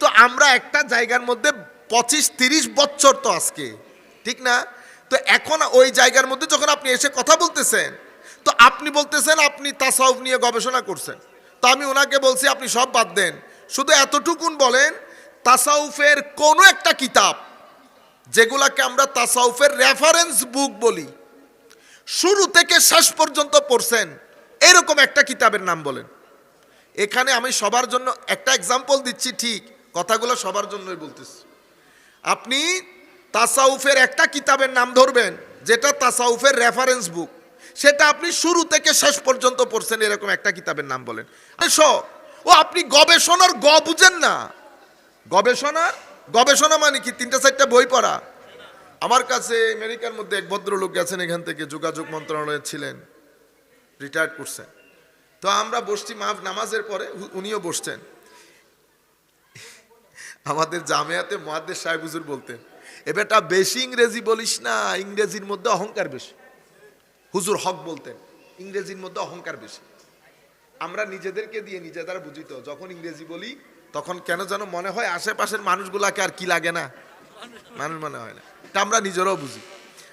কিন্তু আমরা একটা জায়গার মধ্যে পঁচিশ, তিরিশ বছর তো আজকে, ঠিক না? তো এখন ওই জায়গার মধ্যে যখন আপনি এসে কথা বলতেছেন, তো আপনি বলতেছেন আপনি তাসাউফ নিয়ে গবেষণা করছেন। তো আমি ওনাকে বলছি, আপনি সব বাদ দেন। শুধু এতটুকুন বলেন, তাসাউফের কোনো একটা কিতাব, যেগুলাকে আমরা তাসাউফের রেফারেন্স বুক বলি, শুরু থেকে শেষ পর্যন্ত পড়ছেন, এরকম একটা কিতাবের নাম বলেন। এখানে আমি সবার জন্য একটা এক্সাম্পল দিচ্ছি, ঠিক। কথাগুলো সবার জন্যই বলতেছি। আপনি তাসাউফের একটা কিতাবের নাম ধরবেন, যেটা তাসাউফের রেফারেন্স বুক সেটা আপনি শুরু থেকে শেষ পর্যন্ত পড়ছেন, এরকম একটা কিতাবের নাম বলেন। ও আপনি গবেষণার গ বুঝেন না। গবেষণার? গবেষণা মানে কি? তিনটা চারটা বই পড়া। আমার কাছে আমেরিকার মধ্যে এক ভদ্রলোক গেছেন, এখান থেকে যোগাযোগ মন্ত্রণালয়ে ছিলেন। রিটায়ার্ড করছেন। তো আমরা বসছি মাফ, নামাজের পরে উনিও বসছেন। আমাদের জামিয়াতে মহাদ্দের সাহেব হুজুর বলতেন, এ বেটা বেশি ইংরেজি বলিস না, ইংরেজির মধ্যে অহংকার বেশি। হুজুর হক বলতেন, ইংরেজির মধ্যে অহংকার বেশি। আমরা নিজেদেরকে দিয়ে নিজেদের বুঝি তো, যখন ইংরেজি বলি, তখন কেন যেন মনে হয় আশেপাশের মানুষগুলাকে আর কি লাগে না? মানুষ মনে হয় না। এটা আমরা নিজেরাও বুঝি।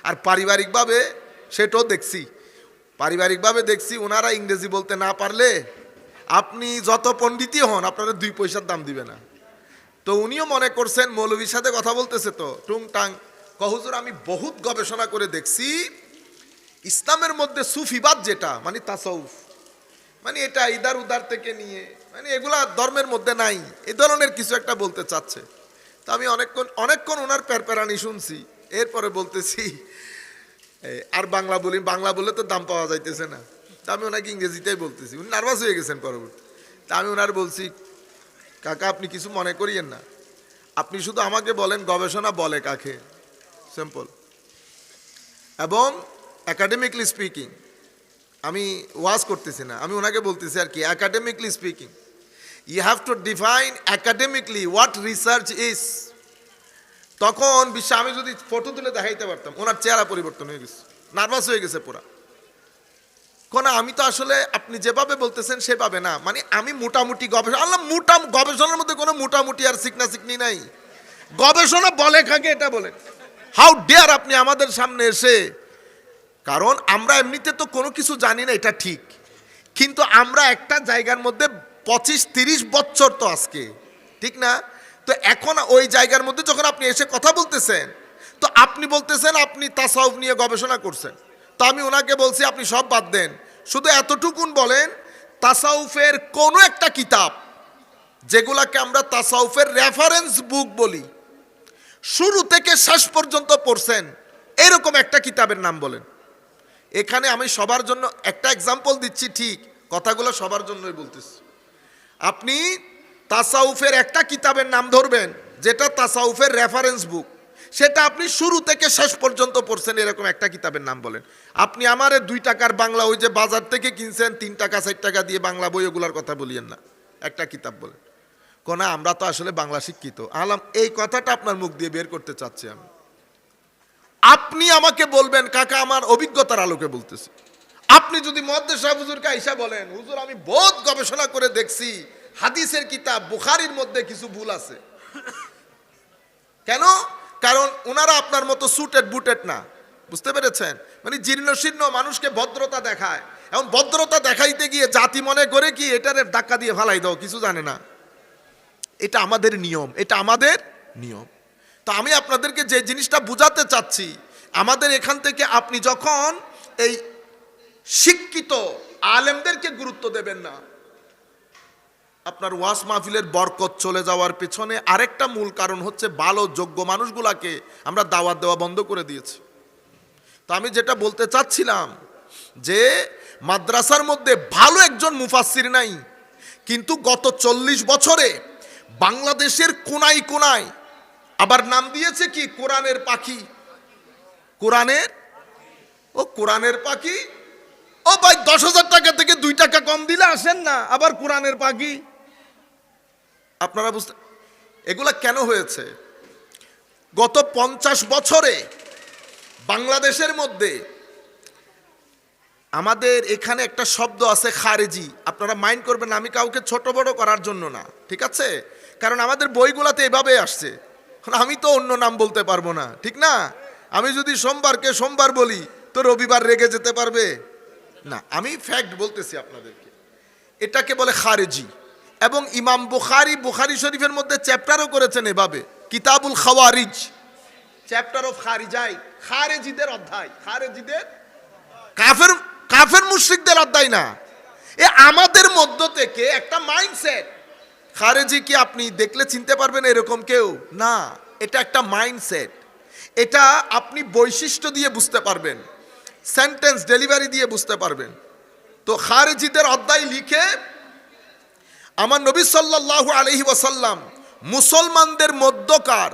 আর পারিবারিকভাবে সেটাও দেখছি। পারিবারিকভাবে দেখছি ওনারা ইংরেজি বলতে না পারলে আপনি যত পণ্ডিতই হন, আপনারা দুই পয়সার দাম দিবে না। তো উনিও মনে করছেন মৌলবীর সাথে কথা বলতেছে তো। টুংটাং কহুজুর আমি বহুত গবেষণা করে দেখছি, ইসলামের মধ্যে সুফিবাদ যেটা মানে তাসৌফ মানে এটা ইদার উদার থেকে নিয়ে মানে এগুলা ধর্মের মধ্যে নাই, এ ধরনের কিছু একটা বলতে চাচ্ছে। তো আমি অনেকক্ষণ অনেকক্ষণ ওনার প্যারপ্যারানি শুনছি, এরপরে বলতেছি আর বাংলা বলি, বাংলা বললে তো দাম পাওয়া যাইতেছে না। তা আমি ওনাকে ইংরেজিতেই বলতেছি, উনি নার্ভাস হয়ে গেছেন পরবর্তী। তা আমি ওনার বলছি কাকা, আপনি কিছু মনে করিয়েন না। আপনি শুধু আমাকে বলেন, গবেষণা বলে কাকে। সিম্পল এবং একাডেমিকলি স্পিকিং আমি ওয়াজ করতেছি না, আমি ওনাকে বলতেছি আর কি academically speaking you have to define academically what research is তখন বিশ্ব আমি যদি ফটো তুলে দেখাইতে পারতাম, ওনার চেহারা পরিবর্তন হয়ে গেছে নার্ভাস হয়ে গেছে পুরা। কোন, আমি তো আসলে আপনি যেভাবে বলতেছেন সেভাবে না। মানে আমি মোটামুটি গবেষণা, আল্লাহ মোটা গবেষণার মধ্যে কোনো মোটামুটি আর সিকনা সিকনি নাই। গবেষণা বলে কাকে এটা বলেন হাউ ডেয়ার আপনি আমাদের সামনে এসে, কারণ আমরা এমনিতে তো কোনো কিছু জানি না, এটা ঠিক। কিন্তু আমরা একটা জায়গার মধ্যে পঁচিশ তিরিশ বছর তো আজকে, ঠিক না? তো এখন ওই জায়গার মধ্যে যখন আপনি এসে কথা বলতেছেন, তো আপনি বলতেছেন আপনি তাসাউফ নিয়ে গবেষণা করছেন। তো আমি ওনাকে বলছি, আপনি সব বাদ দেন। শুধু এতটুকুন বলেন, তাসাউফের কোনো একটা কিতাব যেগুলাকে আমরা তাসাউফের রেফারেন্স বুক বলি, শুরু থেকে শেষ পর্যন্ত পড়ছেন, এরকম একটা কিতাবের নাম বলেন। এখানে আমি সবার জন্য একটা এক্সাম্পল দিচ্ছি, ঠিক, কথাগুলো সবার জন্যই বলতেছি। আপনি তাসাউফের একটা কিতাবের নাম ধরবেন, যেটা তাসাউফের রেফারেন্স বুক সেটা আপনি শুরু থেকে শেষ পর্যন্ত পড়ছেন, এরকম একটা কিতাবের নাম বলেন। আপনি আমার দুই টাকার বাংলা ওই যে বাজার থেকে কিনছেন, তিন টাকা, চার টাকা দিয়ে বাংলা বই, ওগুলার কথা বলিয়েন না। একটা কিতাব বলেন। কোনা, আমরা তো আসলে বাংলা শিক্ষিত। আলাম, এই কথাটা আপনার মুখ দিয়ে বের করতে চাচ্ছি আমি। আপনি আমাকে বলবেন, কাকা, আমার অভিজ্ঞতার আলোকে বলতেছি। আপনি যদি মহাদ্দেশ সাহেব হুজুরকে আইসা বলেন, হুজুর, আমি বহুত গবেষণা করে দেখছি, হাদিসের কিতাব, বুখারির মধ্যে কিছু ভুল আছে। কেন? কারণ ওনারা আপনার মতো সুটেড বুটেড না। বুঝতে পেরেছেন? মানে জীর্ণ শীর্ণ মানুষকে ভদ্রতা দেখায়। এবং ভদ্রতা দেখাইতে গিয়ে জাতি মনে করে কি, এটারে ধাক্কা দিয়ে ফালাই দাও, কিছু জানে না। এটা আমাদের নিয়ম, এটা আমাদের নিয়ম। তো আমি আপনাদেরকে যে জিনিসটা বুঝাতে চাচ্ছি, আমাদের এখান থেকে আপনি যখন এই শিক্ষিত আলেমদেরকে গুরুত্ব দেবেন না আপনার ওয়াস মাহফিলের বরকত চলে যাওয়ার পেছনে আরেকটা মূল কারণ হচ্ছে ভালো, যোগ্য মানুষগুলাকে আমরা দাওয়াত দেওয়া বন্ধ করে দিয়েছি। তো আমি যেটা বলতে চাচ্ছিলাম যে মাদ্রাসার মধ্যে ভালো একজন মুফাসির নাই, কিন্তু গত চল্লিশ বছরে বাংলাদেশের কোনায় কোনায় আবার নাম দিয়েছে কি? কোরআনের পাখি। কোরআনের? ও কোরআনের পাখি? ও ভাই, দশ হাজার টাকা থেকে দুই টাকা কম দিলে আসেন না, আবার কোরআনের পাখি। আপনারা বুঝতে এগুলা কেন হয়েছে? গত পঞ্চাশ বছরে বাংলাদেশের মধ্যে আমাদের এখানে একটা শব্দ আছে খারেজি। আপনারা মাইন্ড করবেন আমি কাউকে ছোট বড় করার জন্য না, ঠিক আছে? কারণ আমাদের বইগুলাতে এভাবে আসছে। আমি তো অন্য নাম বলতে পারব না, ঠিক না? আমি যদি সোমবারকে সোমবার বলি, তো রবিবার রেগে যেতে পারবে? না, আমি ফ্যাক্ট বলতেছি আপনাদেরকে। এটাকে বলে খারেজি। এবং ইমাম বুখারি বুখারি শরীফের মধ্যে চ্যাপ্টারও করেছেন এভাবে। কিতাবুল খাওয়ারিজ। Chapter of খারিজাই। খারেজিদের অধ্যায়। খারেজিদের? কাফের কাফের মুশ্রিকদের অধ্যায় না। এ আমাদের মধ্য থেকে একটা মাইন্ডসেট খারেজি কি আপনি দেখলে চিনতে পারবেন এরকম কেউ? না, এটা একটা মাইন্ডসেট এটা আপনি বৈশিষ্ট্য দিয়ে বুঝতে পারবেন। সেন্টেন্স ডেলিভারি দিয়ে বুঝতে পারবেন। তো খারেজিদের অধ্যায় লিখে আমার নবী সাল্লাল্লাহু আলহি ওয়াসাল্লাম মুসলমানদের মধ্যকার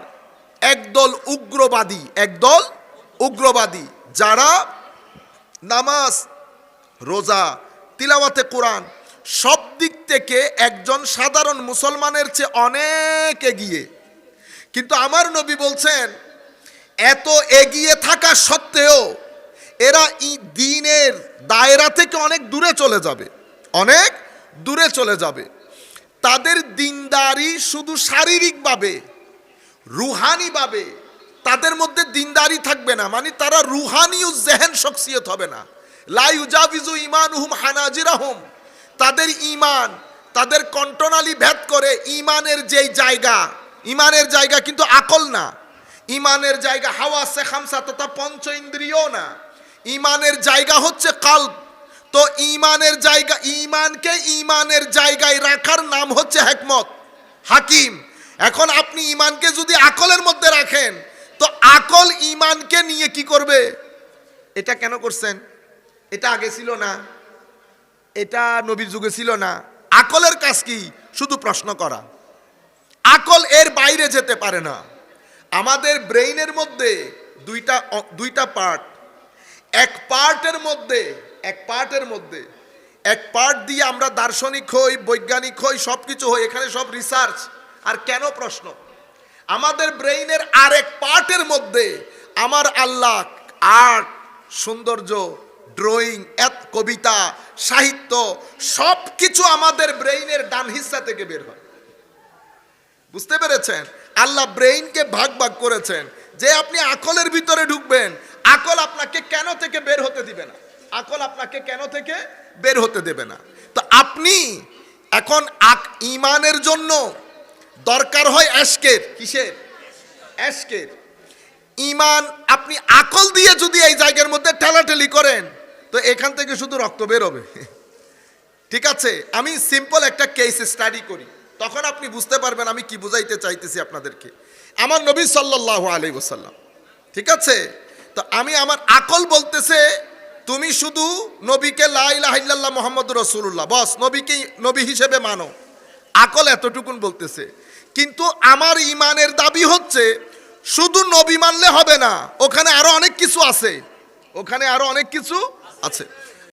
একদল উগ্রবাদী একদল উগ্রবাদী, যারা নামাজ, রোজা, তিলাওয়াতে কোরআন সব দিক থেকে একজন সাধারণ মুসলমানের চেয়ে অনেক এগিয়ে। কিন্তু আমার নবী বলছেন, এত এগিয়ে থাকা সত্ত্বেও এরা ই দিনের দায়রা থেকে অনেক দূরে চলে যাবে, অনেক দূরে চলে যাবে। তাদের দিনদারি শুধু শারীরিকভাবে, রুহানিভাবে, তাদের মধ্যে দিনদারি থাকবে না মানে তারা রুহানি ও জেহেন শখসিয়ত হবে না। লাই লাইউজাবিজু ইমান হুম হানাজিরাহুম। তাদের ইমান তাদের কন্টনালি ভেদ করে ইমানের যেই জায়গা ইমানের জায়গা কিন্তু আকল না। ইমানের জায়গা হাওয়া সে খামসা, তথা পঞ্চ ইন্দ্রিয় না। ইমানের জায়গা হচ্ছে কাল্ব। তো ইমানের জায়গা ইমানকে ইমানের জায়গায় রাখার নাম হচ্ছে হেকমত, হাকিম। এখন আপনি ইমানকে যদি আকলের মধ্যে রাখেন, তো আকল ইমানকে নিয়ে কি করবে? এটা কেন করছেন? এটা আগে ছিল না, এটা নবীর যুগে ছিল না। আকলের কাজ কি? শুধু প্রশ্ন করা। আকল এর বাইরে যেতে পারে না। আমাদের ব্রেইনের মধ্যে দুইটা দুইটা পার্ট। এক পার্টের মধ্যে এক পার্টের মধ্যে। এক পার্ট দিয়ে আমরা দার্শনিক হই, বৈজ্ঞানিক হই সব কিছু হই, এখানে সব রিসার্চ আর কেন প্রশ্ন? আমাদের ব্রেইনের আরেক পার্টের মধ্যে আমার আল্লাহ আর্ট, সৌন্দর্য, ড্রয়িং, এত কবিতা, সাহিত্য সব কিছু আমাদের ব্রেইনের ডান হিস্সা থেকে বের হয়। বুঝতে পেরেছেন? আল্লাহ ব্রেইনকে ভাগ ভাগ করেছেন। যে আপনি আকলের ভিতরে ঢুকবেন, আকল আপনাকে কেন থেকে বের হতে দিবে না? আকল আপনাকে কেন থেকে বের হতে দেবে না? তো আপনি এখন আক- ইমানের জন্য দরকার হয় অ্যাশকের কিসের? অ্যাশকের ইমান আপনি আকল দিয়ে যদি এই জায়গার মধ্যে ঠেলাঠেলি করেন, তো এখান থেকে শুধু রক্ত বেরোবে। ঠিক আছে, আমি সিম্পল একটা কেস স্টাডি করি। তখন আপনি বুঝতে পারবেন আমি কি বুঝাইতে চাইতেছি আপনাদেরকে। আমার নবী সাল্লাল্লাহু আলাইহি ওয়াসাল্লাম। ঠিক আছে? তো আমি আমার আকল বলতেছে তুমি শুধু নবীকে লাইল্লাহ মোহাম্মদ রসুল্লাহ বস, নবীকে নবী হিসেবে মানো। আকল এতটুকুন বলতেছে। কিন্তু আমার ইমানের দাবি হচ্ছে, শুধু নবী মানলে হবে না, ওখানে আরও অনেক কিছু আছে। ওখানে আরও অনেক কিছু আছে।